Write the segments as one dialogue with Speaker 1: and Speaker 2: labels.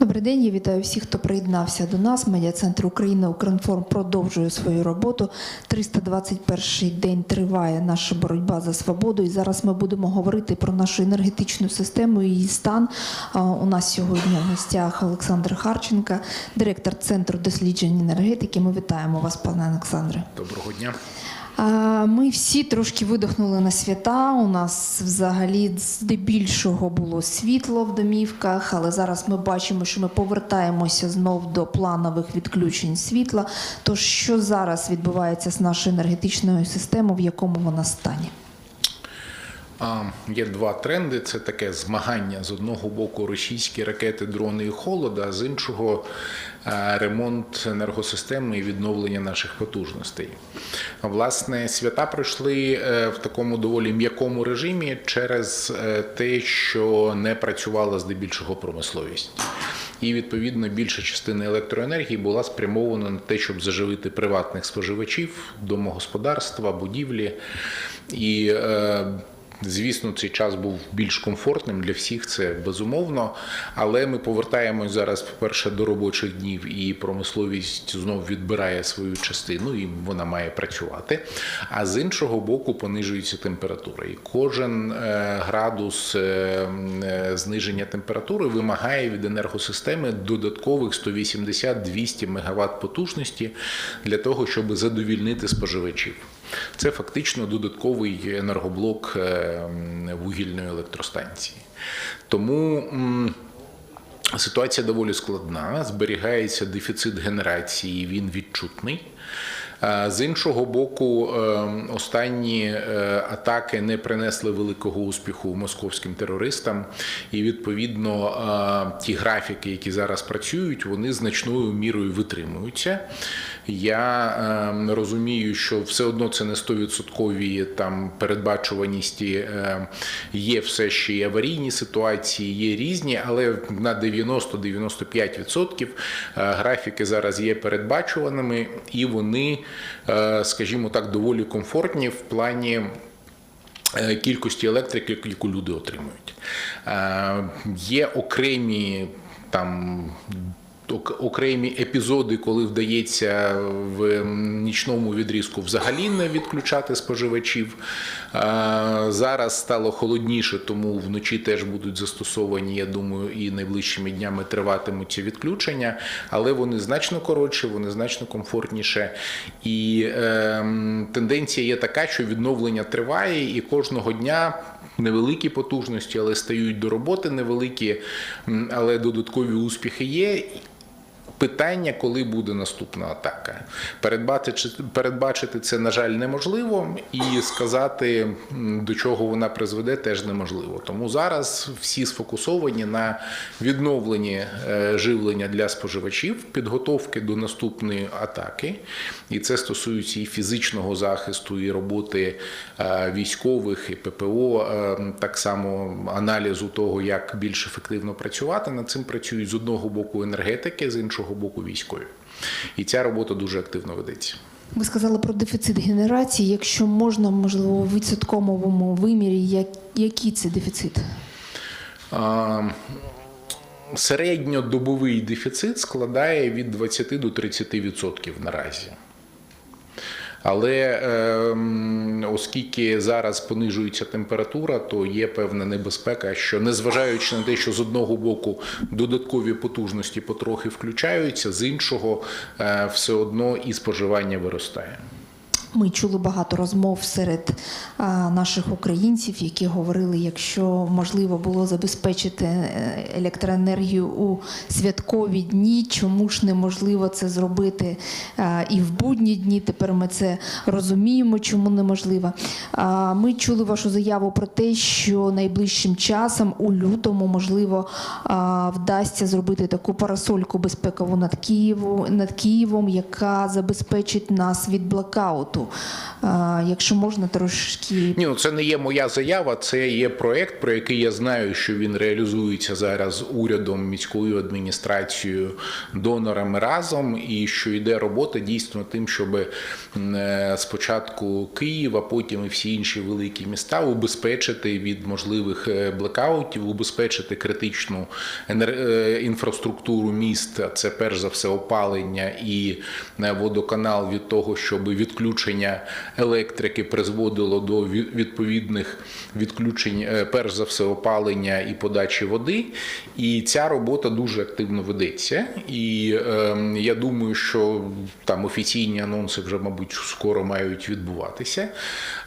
Speaker 1: Добрий день, я вітаю всіх, хто приєднався до нас. Медіа-центр України Укрінформ продовжує свою роботу. 321 день триває наша боротьба за свободу. І зараз ми будемо говорити про нашу енергетичну систему і її стан. У нас сьогодні в гостях Олександр Харченка, директор Центру досліджень енергетики. Ми вітаємо вас, пане Олександре.
Speaker 2: Доброго дня.
Speaker 1: Ми всі трошки видихнули на свята. У нас взагалі здебільшого було світло в домівках, але зараз ми бачимо, що ми повертаємося знов до планових відключень світла. Тож що зараз відбувається з нашою енергетичною системою, в якому вона стані?
Speaker 2: Є два тренди: це таке змагання з одного боку російські ракети, дрони і холода, а з іншого е, ремонт енергосистеми і відновлення наших потужностей. Власне, свята пройшли е, в такому доволі м'якому режимі через е, те, що не працювала здебільшого промисловість. І відповідно більша частина електроенергії була спрямована на те, щоб заживити приватних споживачів, домогосподарства, будівлі. І Звісно, цей час був більш комфортним для всіх, це безумовно. Але ми повертаємось зараз, по-перше, до робочих днів, і промисловість знову відбирає свою частину, і вона має працювати. А з іншого боку, понижується температура. І кожен е, градус е, е, зниження температури вимагає від енергосистеми додаткових 180-200 МВт потужності для того, щоб задовільнити споживачів. Це фактично додатковий енергоблок е, вугільної електростанції. Тому ситуація доволі складна. Зберігається дефіцит генерації, він відчутний. Е, З іншого боку, е, останні е, атаки не принесли великого успіху московським терористам, і відповідно ті графіки, які зараз працюють, вони значною мірою витримуються. Я е, розумію, що все одно це не 100% там передбачуваності. Е, є все ще і аварійні ситуації, є різні, але на 90-95% е, графіки зараз є передбачуваними, і вони, е, скажімо так, доволі комфортні в плані. е, Кількості електрики, яку люди отримують, Е, є окремі там окремі епізоди, коли вдається в нічному відрізку взагалі не відключати споживачів. Зараз стало холодніше, тому вночі теж будуть застосовані, я думаю, і найближчими днями триватимуть ці відключення, але вони значно коротше, вони значно комфортніше. І е, тенденція є така, що відновлення триває, і кожного дня невеликі потужності, але стають до роботи невеликі, але додаткові успіхи є. Питання, коли буде наступна атака. Передбачити, передбачити це, на жаль, неможливо, і сказати, до чого вона призведе, теж неможливо. Тому зараз всі сфокусовані на відновленні е, живлення для споживачів, підготовки до наступної атаки. І це стосується і фізичного захисту, і роботи е, військових, і ППО, е, так само аналізу того, як більш ефективно працювати. Над цим працюють з одного боку енергетики, з іншого боку військові. І ця робота дуже активно ведеться.
Speaker 1: Ви сказали про дефіцит генерації. Якщо можна, можливо, у відсотковому вимірі, як, який це дефіцит?
Speaker 2: А, Середньодобовий дефіцит складає від 20 до 30% наразі. Але ем, оскільки зараз понижується температура, то є певна небезпека, що незважаючи на те, що з одного боку додаткові потужності потрохи включаються, з іншого е, все одно і споживання виростає.
Speaker 1: Ми чули багато розмов серед наших українців, які говорили, якщо можливо було забезпечити е, електроенергію у святкові дні, чому ж неможливо це зробити і в будні дні. Тепер ми це розуміємо, чому неможливо. Ми чули вашу заяву про те, що найближчим часом у лютому можливо вдасться зробити таку парасольку безпекову над Києвом, над Києвом, яка забезпечить нас від блокауту. Роботу. Якщо можна трошки
Speaker 2: Ні, ну це не є моя заява, це є проект, про який я знаю, що він реалізується зараз урядом, міською адміністрацією, донорами разом, і що йде робота дійсно тим, щоб е, спочатку Київ, а потім і всі інші великі міста убезпечити від можливих е, блекаутів, убезпечити критичну е, інфраструктуру міст. Це перш за все опалення і е, водоканал від того, щоб відключення електрики призводило до відповідних відключень, е, перш за все, опалення і подачі води. І ця робота дуже активно ведеться. І е, я думаю, що там офіційні анонси вже, мабуть, скоро мають відбуватися.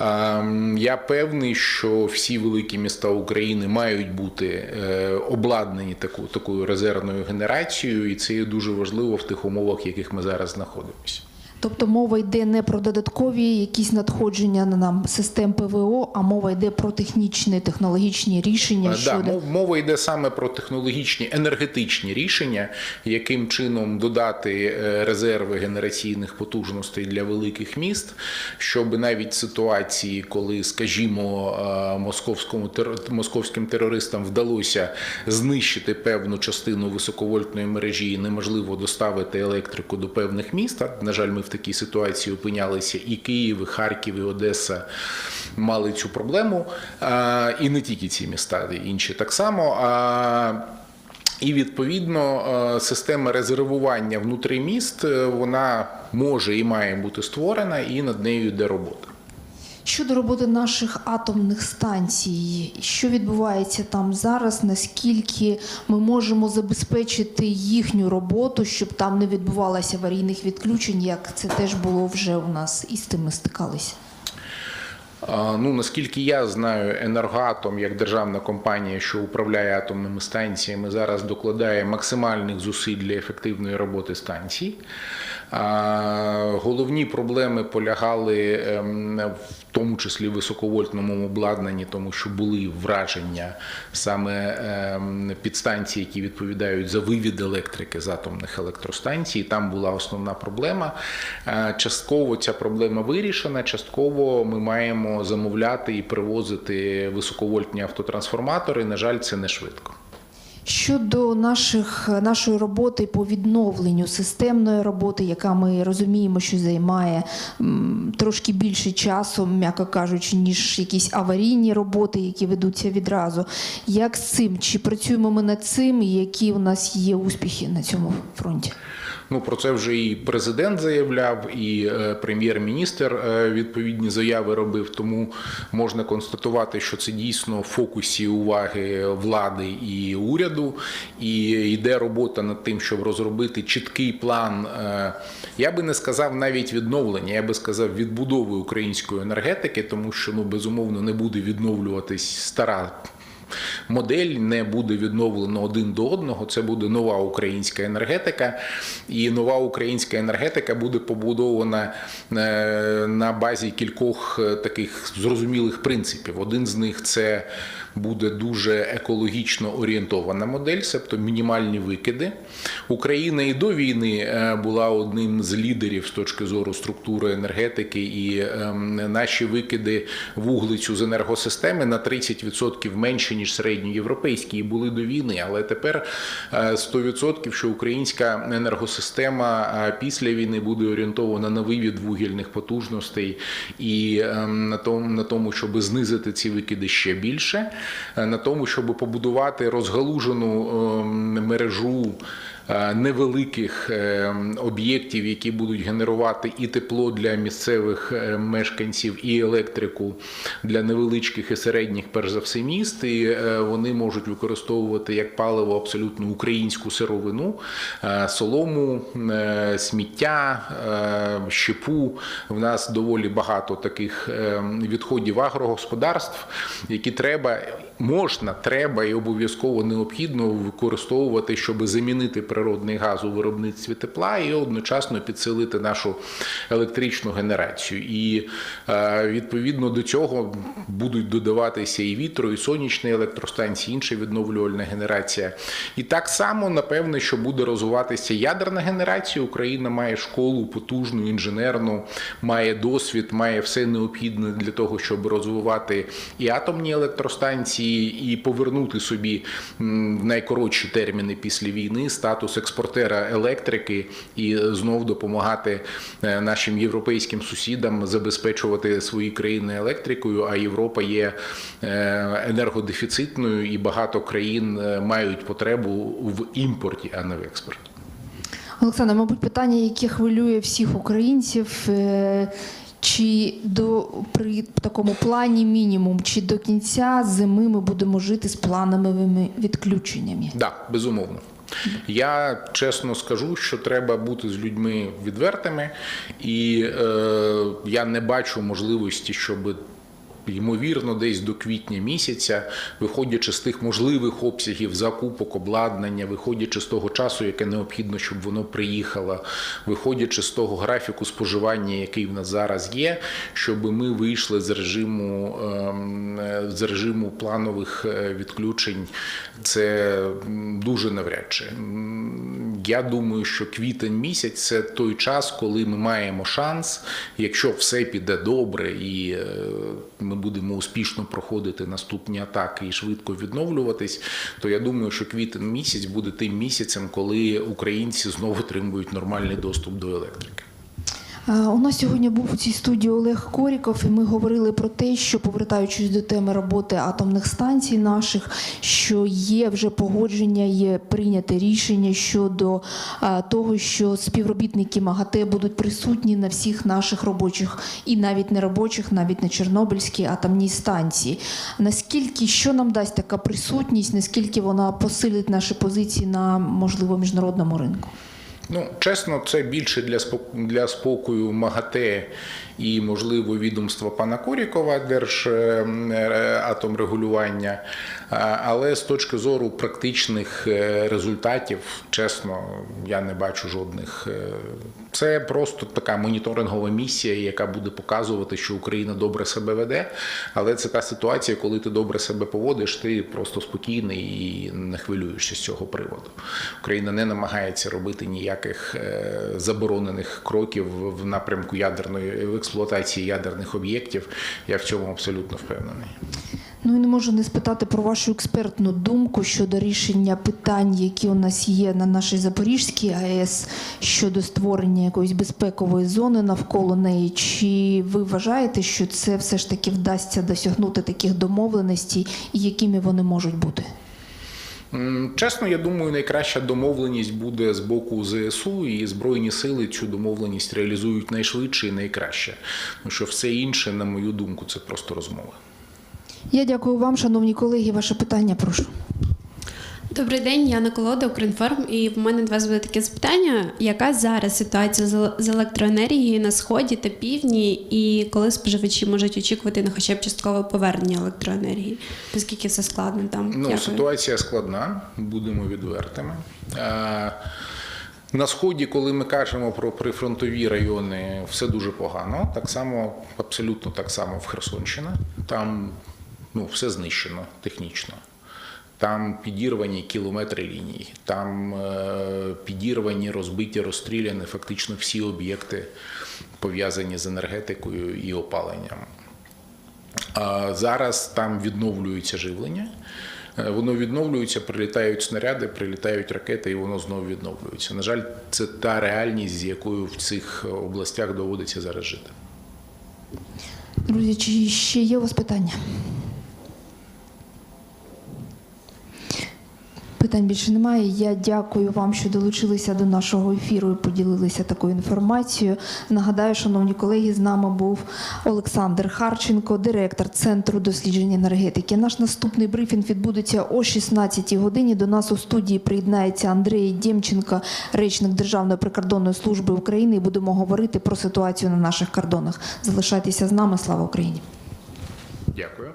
Speaker 2: Е, я певний, що всі великі міста України мають бути е, обладнані таку, такою резервною генерацією, і це є дуже важливо в тих умовах, в яких ми зараз знаходимося.
Speaker 1: Тобто мова йде не про додаткові якісь надходження на нам систем ПВО, а мова йде про технічні, технологічні рішення щодо
Speaker 2: мов- мова йде саме про технологічні енергетичні рішення, яким чином додати е, резерви генераційних потужностей для великих міст, щоб навіть ситуації, коли, скажімо, е, московському тер- московським терористам вдалося знищити певну частину високовольтної мережі, і неможливо доставити електрику до певних міст. На жаль, ми такій ситуації опинялися і Київ, і Харків, і Одеса мали цю проблему. І не тільки ці міста, інші так само. І відповідно система резервування внутрі міст е, вона може і має бути створена, і над нею йде робота.
Speaker 1: Щодо роботи наших атомних станцій, що відбувається там зараз? Наскільки ми можемо забезпечити їхню роботу, щоб там не відбувалося аварійних відключень, як це теж було вже у нас і з тим стикалися?
Speaker 2: Ну наскільки я знаю, енергоатом як державна компанія, що управляє атомними станціями, зараз докладає максимальних зусиль для ефективної роботи станцій. Головні проблеми полягали ем, в тому числі високовольтному обладнанні, тому що були враження саме ем, підстанцій, які відповідають за вивід електрики з атомних електростанцій. Там була основна проблема. Е, Частково ця проблема вирішена, частково ми маємо замовляти і привозити високовольтні автотрансформатори. На жаль, це не швидко.
Speaker 1: Щодо наших, нашої роботи по відновленню системної роботи, яка ми розуміємо, що займає трошки більше часу, м'яко кажучи, ніж якісь аварійні роботи, які ведуться відразу. Як з цим? Чи працюємо ми над цим, і які у нас є успіхи на цьому фронті?
Speaker 2: Ну про це вже і президент заявляв, і е, прем'єр-міністр е, відповідні заяви робив. Тому можна констатувати, що це дійсно в фокусі уваги влади і уряду. І йде робота над тим, щоб розробити чіткий план. е, Я би не сказав навіть відновлення, я би сказав відбудови української енергетики, тому що ну безумовно не буде відновлюватись стара модель не буде відновлено один до одного. Це буде нова українська енергетика, і нова українська енергетика буде побудована е, на базі кількох е, таких зрозумілих принципів. Один з них це буде дуже екологічно орієнтована модель, тобто мінімальні викиди. Україна і до війни е, була одним з лідерів з точки зору структури енергетики, і ем, наші викиди вуглецю з енергосистеми на 30% менше ніж середньоєвропейські і були до війни. Але тепер е, 100% що українська енергосистема е, після війни буде орієнтована на вивід вугільних потужностей і ем, на тому, щоб знизити ці викиди ще більше, е, на тому, щоб побудувати розгалужену ем, мережу невеликих е, об'єктів, які будуть генерувати і тепло для місцевих е, мешканців, і електрику для невеличких і середніх, перш за все, міст. І е, вони можуть використовувати як паливо абсолютно українську сировину, е, солому, е, сміття, е, щепу. В нас доволі багато таких е, відходів агрогосподарств, які треба, можна, треба і обов'язково необхідно використовувати, щоб замінити природний газ у виробництві тепла і одночасно підсилити нашу електричну генерацію. І е, відповідно до цього будуть додаватися і вітро, і сонячні електростанції, інша відновлювальна генерація. І так само, напевне, що буде розвиватися ядерна генерація. Україна має школу потужну, інженерну, має досвід, має все необхідне для того, щоб розвивати і атомні електростанції, і повернути собі в найкоротші терміни після війни статус експортера електрики і знов допомагати е, нашим європейським сусідам забезпечувати свої країни електрикою. А Європа є е, енергодефіцитною, і багато країн е, мають потребу в імпорті, а не в експорті.
Speaker 1: Олександр, мабуть, питання, яке хвилює всіх українців. Чи до при такому плані мінімум, чи до кінця зими ми будемо жити з плановими відключеннями?
Speaker 2: Так, безумовно. Я чесно скажу, що треба бути з людьми відвертими, і е, я не бачу можливості, щоб ймовірно, десь до квітня місяця, виходячи з тих можливих обсягів закупок, обладнання, виходячи з того часу, яке необхідно, щоб воно приїхало, виходячи з того графіку споживання, який в нас зараз є, щоб ми вийшли з режиму ем, е, з режиму планових е, відключень. Це дуже навряд чи. Я думаю, що квітень місяць це той час, коли ми маємо шанс, якщо все піде добре і е, ми будемо успішно проходити наступні атаки і швидко відновлюватись, то я думаю, що квітень місяць буде тим місяцем, коли українці знову отримують нормальний доступ до електрики.
Speaker 1: Е, У нас сьогодні був у цій студії Олег Коріков, і ми говорили про те, що повертаючись до теми роботи атомних станцій наших, що є вже погодження, є прийняте рішення щодо е, того, що співробітники МАГАТЕ будуть присутні на всіх наших робочих і навіть не робочих, навіть на Чорнобильській атомній станції. Наскільки що нам дасть така присутність, наскільки вона посилить наші позиції на можливо міжнародному ринку?
Speaker 2: Ну, чесно, це більше для для спокою МАГАТЕ і, можливо, відомства пана Корікова Держатомрегулювання. Але з точки зору практичних е, результатів, чесно, я не бачу жодних. е, Це просто така моніторингова місія, яка буде показувати, що Україна добре себе веде. Але це та ситуація, коли ти добре себе поводиш, ти просто спокійний і не хвилюєшся з цього приводу. Україна не намагається робити ніяких е, заборонених кроків в напрямку ядерної в експлуатації ядерних об'єктів. Я в цьому абсолютно впевнений.
Speaker 1: Ну і не можу не спитати про вашу експертну думку щодо рішення питань, які у нас є на нашій Запорізькій АЕС щодо створення якоїсь безпекової зони навколо неї. Чи ви вважаєте, що це все ж таки вдасться досягнути таких домовленостей, і якими вони можуть бути?
Speaker 2: Чесно, я думаю, найкраща домовленість буде з боку ЗСУ, і Збройні сили цю домовленість реалізують найшвидше і найкраще. Тому що все інше, на мою думку, це просто розмови.
Speaker 1: Я дякую вам, шановні колеги. Ваше питання, прошу.
Speaker 3: Добрий день, Яна Колода, Укрінформ. І в мене до вас буде таке запитання: яка зараз ситуація з- з електроенергією на сході та півдні, і коли споживачі можуть очікувати на хоча б часткове повернення електроенергії? Наскільки це складно там?
Speaker 2: Ну,
Speaker 3: Дякую.
Speaker 2: ситуація складна, будемо відвертими. Е, На сході, коли ми кажемо про прифронтові райони, все дуже погано. Так само, абсолютно так само в Херсонщина. Там ну, все знищено технічно. Там підірвані кілометри ліній, там е, підірвані, розбиті, розстріляні фактично всі об'єкти, пов'язані з енергетикою і опаленням. А зараз там відновлюється живлення. Е, Воно відновлюється, прилітають снаряди, прилітають ракети, і воно знову відновлюється. На жаль, це та реальність, з якою в цих областях доводиться зараз жити.
Speaker 1: Друзі, чи ще є у вас питання? Питань більше немає. Я дякую вам, що долучилися до нашого ефіру і поділилися такою інформацією. Нагадаю, шановні колеги, з нами був Олександр Харченко, директор Центру досліджень енергетики. Наш наступний брифінг відбудеться о 16 годині. До нас у студії приєднається Андрій Дємченко, речник Державної прикордонної служби України. І будемо говорити про ситуацію на наших кордонах. Залишайтеся з нами. Слава Україні!
Speaker 2: Дякую.